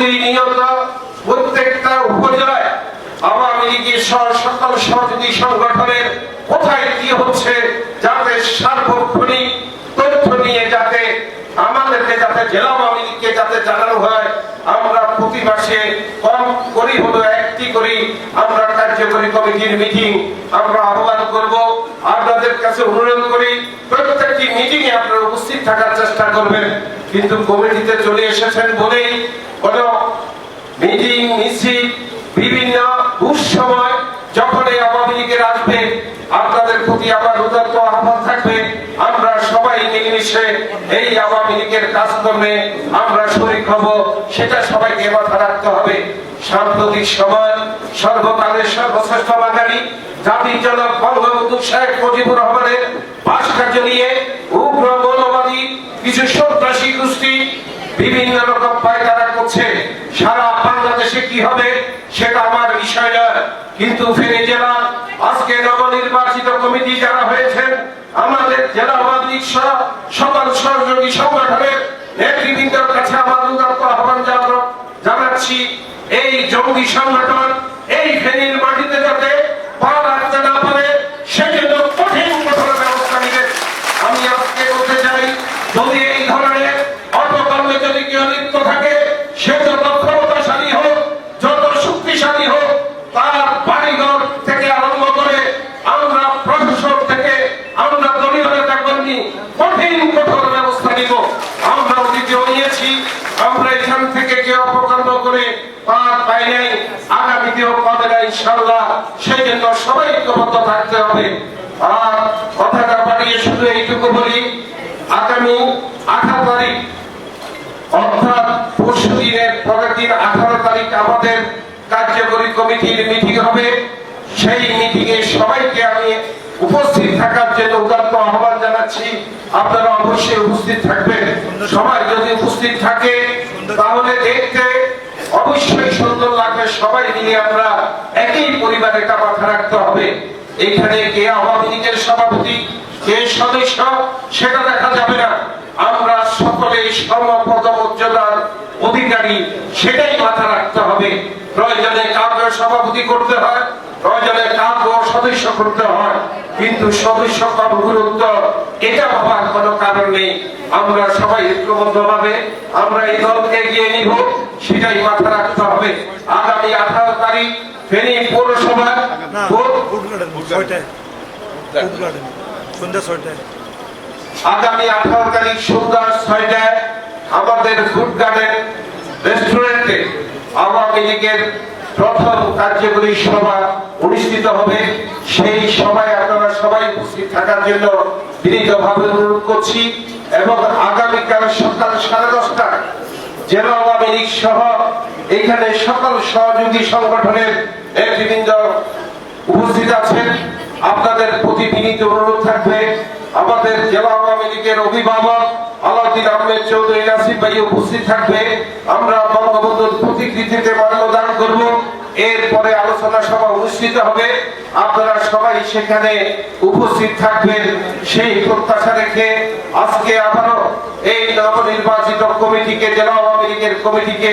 প্রতিনিয়ত প্রত্যেকটা উপজেলায় আওয়ামী লীগের সকল সহযোগী সংগঠনের কোথায় কি হচ্ছে যাতে সার্বক্ষণিক তথ্য নিয়ে যাতে আমাদেরকে যাতে জেলা আওয়ামী যাতে জানানো হয়, আমরা প্রতি মাসে কম করি হলো একটি করি, আমরা কার্যকরী কমিটির মিটিং আমরা আহ্বান করব। আপনাদের কাছে অনুরোধ করি, প্রত্যেকটি মিটিং এ আপনারা থাকার চেষ্টা করবেন, কিন্তু কমিটিতে চলে এসেছেন বলেই কোনো মিটিং, মিছিল, বিভিন্ন দুঃসময় যখন এই আওয়ামী লীগের আসবে, আপনাদের প্রতি আমার উদাত্ত আহ্বান থাকবে, আমরা সবাই মিলেমিশে এই আওয়ামী লীগের কাজকর্মে আমরা শরিক হব, সেটা সবাইকে মাথা রাখতে হবে। সাম্প্রতিক সময় সর্বকালের সর্বশ্রেষ্ঠ বাঙালি, জাতির জনক বঙ্গবন্ধু শেখ মুজিবুর রহমানের ভাস্কর্য নিয়ে উগ্র মৌলবাদী কিছু সন্ত্রাসী গোষ্ঠী বিভিন্ন রকম পায়তারা করছে সারা বাংলাদেশে কি হবে সেটা আমার বিষয় নয়। কিন্তু ফেনী জেলা, আজকে নবনির্বাচিত কমিটি যারা হয়েছেন, আমাদের জেলা মাদ্রিক সহ সকল সহযোগী সংগঠনের নেতৃবৃন্দর কাছে আমার উদাত্ত আহ্বান জানাচ্ছি, এই জঙ্গি সংগঠন এই ফেনীর মাটিতে যাতে পা রাখতে না পারে সেজন্য কঠিন কঠোর ব্যবস্থা নেবে আমি আজকে বলতে চাই যদি এই ধরনের অপকর্মে যদি কেউ লিপ্ত থাকে সে যত ক্ষমতাশালী হোক যত শক্তিশালী হোক তার বাড়িঘর থেকে আরম্ভ করে আমরা প্রশাসন থেকে আমরা দলীয় নেতা কর্মী কঠিন কঠোর ব্যবস্থা নিব আমরা অতীতেও নিয়েছি আমরা এখান থেকে অপকর্ম করে পার পাই নাই। আগামীতেও পাবে না ইনশাল্লাহ সেই জন্য সবাই ঐক্যবদ্ধ থাকতে হবে। আর কথাটা বাড়িয়ে শুধু এইটুকু বলি, আগামী আঠারো তারিখ, অর্থাৎ পরশু দিনের পরের দিন আঠারো তারিখ আমাদের কার্যকরী কমিটির মিটিং হবে। সেই মিটিং এ সবাইকে আমি উপস্থিত থাকার জন্য উদাত্ত আহ্বান জানাচ্ছি। আপনারা অবশ্যই উপস্থিত থাকবেন। সবাই যদি উপস্থিত থাকে তাহলে দেখতে অবশ্যই সুন্দর লাগবে। সবাই মিলে আমরা একই পরিবারের মাথা রাখতে হবে। এখানে কে আওয়ামী লীগের সভাপতি, কে সদস্য, সেটা দেখা যাবে না। আমরা সকলে সমপদ মর্যাদার অধিকারী, সেটাই মাথা রাখতে হবে। প্রয়োজনে কাউকে সভাপতি করতে হয় প্রয়োজনে কাউকে সদস্য করতে হয় কিন্তু সদস্য কম গুরুত্ব এটা ভাবার কোনো কারণ নেই। আমরা সবাই ঐক্যবদ্ধ ভাবে আমরা এই দলকে এগিয়ে নিব সেটাই মাথা রাখতে হবে। আগামী আঠারো তারিখ ফেনী পৌরসভা আগামী আঠারো তারিখ সন্ধ্যা ছয়টায় আমাদের ফুড গার্ডেন রেস্টুরেন্টে আওয়ামী লীগের প্রথম কার্যকরী সভা অনুষ্ঠিত হবে। সেই সভায় আপনারা সবাই উপস্থিত থাকার জন্য বিনীতভাবে অনুরোধ করছি এবং আগামীকাল সকাল সাড়ে দশটায় জেলা আওয়ামী লীগ সহ এখানে সকল সহযোগী সংগঠনের নেতৃবৃন্দ উপস্থিত আছেন। আপনাদের প্রতি বিনীত অনুরোধ থাকবে, আমাদের জেলা আওয়ামী লীগের অভিভাবক আলাউদ্দিন আহমেদ চৌধুরী নাসিম ভাই উপস্থিত থাকবে। আমরা বঙ্গবন্ধুর প্রতিকৃতিতে মাল্যদান করব। এরপরে আলোচনা সভা অনুষ্ঠিত হবে। আপনারা সবাই সেখানে উপস্থিত থাকবেন। সেই প্রত্যাশা রেখে আজকে আবারও এই নবনির্বাচিত কমিটিকে, জেলা আওয়ামী লীগের কমিটিকে,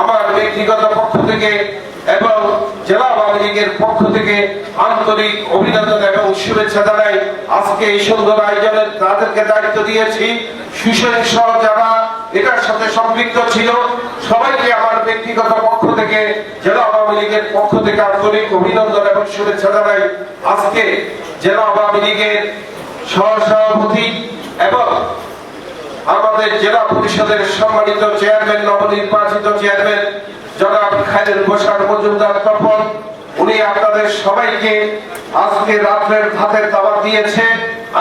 আমার ব্যক্তিগত পক্ষ থেকে এবং জেলা আওয়ামী লীগের পক্ষ থেকে আন্তরিক অভিনন্দন এবং শুভেচ্ছা জানাই আজকে এই সুন্দর আয়োজনে তাদেরকে দায়িত্ব দিয়েছি। সুশীল সহ যারা এটার সাথে সম্পৃক্ত ছিল, সবাইকে আমার ব্যক্তিগত পক্ষ থেকে, জেলা আওয়ামী লীগের পক্ষ থেকে আন্তরিক অভিনন্দন এবং শুভেচ্ছা জানাই। আজকে জেলা আওয়ামী লীগের সহ সভাপতি এবং আমাদের জেলা পরিষদের সম্মানিত চেয়ারম্যান, নবনির্বাচিত চেয়ারম্যান জনাব খায়রুল বসার মজুমদার তপন, উনি আপনাদের সবাইকে আজকে রাত্রের ভাতের দাবার দিয়েছে।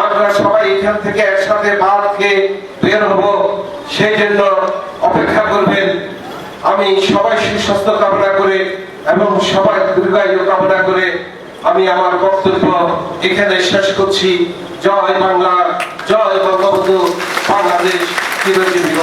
আমরা সবাই এখান থেকে একসাথে খেয়ে বের হব। সেই জন্য অপেক্ষা করবেন। আমি সবাই সুস্বাস্থ্য কামনা করে এবং সবাই দীর্ঘায়ু কামনা করে আমি আমার বক্তব্য এখানে শেষ করছি। জয় বাংলা, জয় বঙ্গবন্ধু, বাংলাদেশ, চিরজীবী